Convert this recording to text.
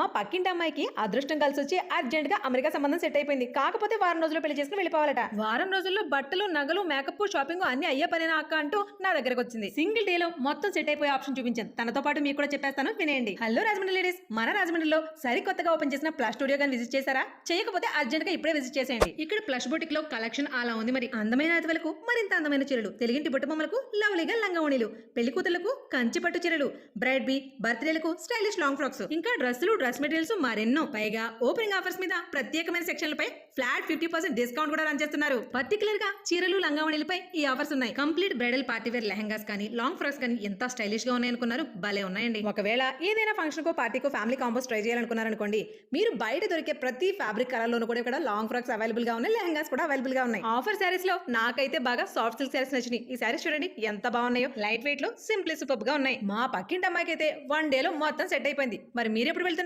మా పక్కింటి అమ్మాయికి అదృష్టం కలిసి వచ్చి అర్జెంట్గా అమెరికా సంబంధం సెట్ అయిపోయింది. కాకపోతే వారం రోజుల్లో పెళ్ళి చేసుకుని వెళ్ళిపోవాలట. వారం రోజుల్లో బట్టలు నగలు మేకప్ షాపింగ్ అన్ని అయ్యే పని అక్క అంటూ నా దగ్గరకు వచ్చింది. సింగిల్ డే లో మొత్తం సెట్ అయిపోయే ఆప్షన్ చూపించాను తనతో పాటు మీకు కూడా చెప్పేస్తాను వినేయండి. హలో రాజమండ్రి లేడీస్ మన రాజమండ్రిలో సరికొత్తగా ఓపెన్ చేసిన ప్లస్ స్టూడియో గాని విజిట్ చేశారా? చేయకపోతే అర్జెంట్గా ఇప్పుడే విజిట్ చేసేయండి. ఇక్కడ ప్లస్ బుటిక్లో కలెక్షన్ అలా ఉంది మరి. అందమైన అతివలకు మరింత అందమైన చీరలు. తెలుగింటి బుట్ట బొమ్మలకు లవ్లీగా లంగవణిలు పెళ్ళి కూతులకు కంచి పట్టు చీరలు. బ్రైడ్ బీ బర్త్డేలకు స్టైలిష్ లాంగ్ ఫ్రాక్స్. ఇంకా డ్రెస్సులు డ్రెస్ మెటీరియల్స్ మరెన్నో. పైగా ఓపెనింగ్ ఆఫర్స్ మీద ప్రత్యేకమైన సెక్షన్లపై ఫ్లాట్ ఫిఫ్టీ పర్సెంట్ డిస్కౌంట్ కూడా రన్ చేస్తున్నారు. పర్టికులర్గా చీరలు లంగావణిలపై ఈ ఆఫర్స్ ఉన్నాయి. Complete bridal party wear lehengas కానీ లాంగ్ ఫ్రాక్స్ కానీ ఎంత స్టైలిష్గా ఉన్నాయనుకున్నారు భలే ఉన్నాయండి. ఒకవేళ ఏదైనా ఫంక్షన్ కో పార్టీకో ఫ్యామిలీ కాంబోస్ ట్రై చేయాలనుకున్నారనుకోండి మీరు బయట దొరికే ప్రతి ఫ్యాబ్రిక్ కలర్ లోను కూడా ఇక్కడ లాంగ్ ఫ్రాక్స్ అవైలబుల్గా ఉన్నాయి లెహంగాస్ కూడా అవైలబుల్గా ఉన్నాయి. ఆఫర్ శారీస్లో నాకైతే బాగా సాఫ్ట్ సిల్క్ శారీస్ నచ్చినాయి. ఈ శారీస్ చూడండి ఎంత బాగున్నాయో. లైట్ వెయిట్లో సింప్లీ సూపర్గా ఉన్నాయి. మా పక్కింటి అమ్మాయికి అయితే వన్ డే లో మొత్తం సెట్ అయిపోయింది. మరి మీరు ఎప్పుడు వెళ్తున్నారు?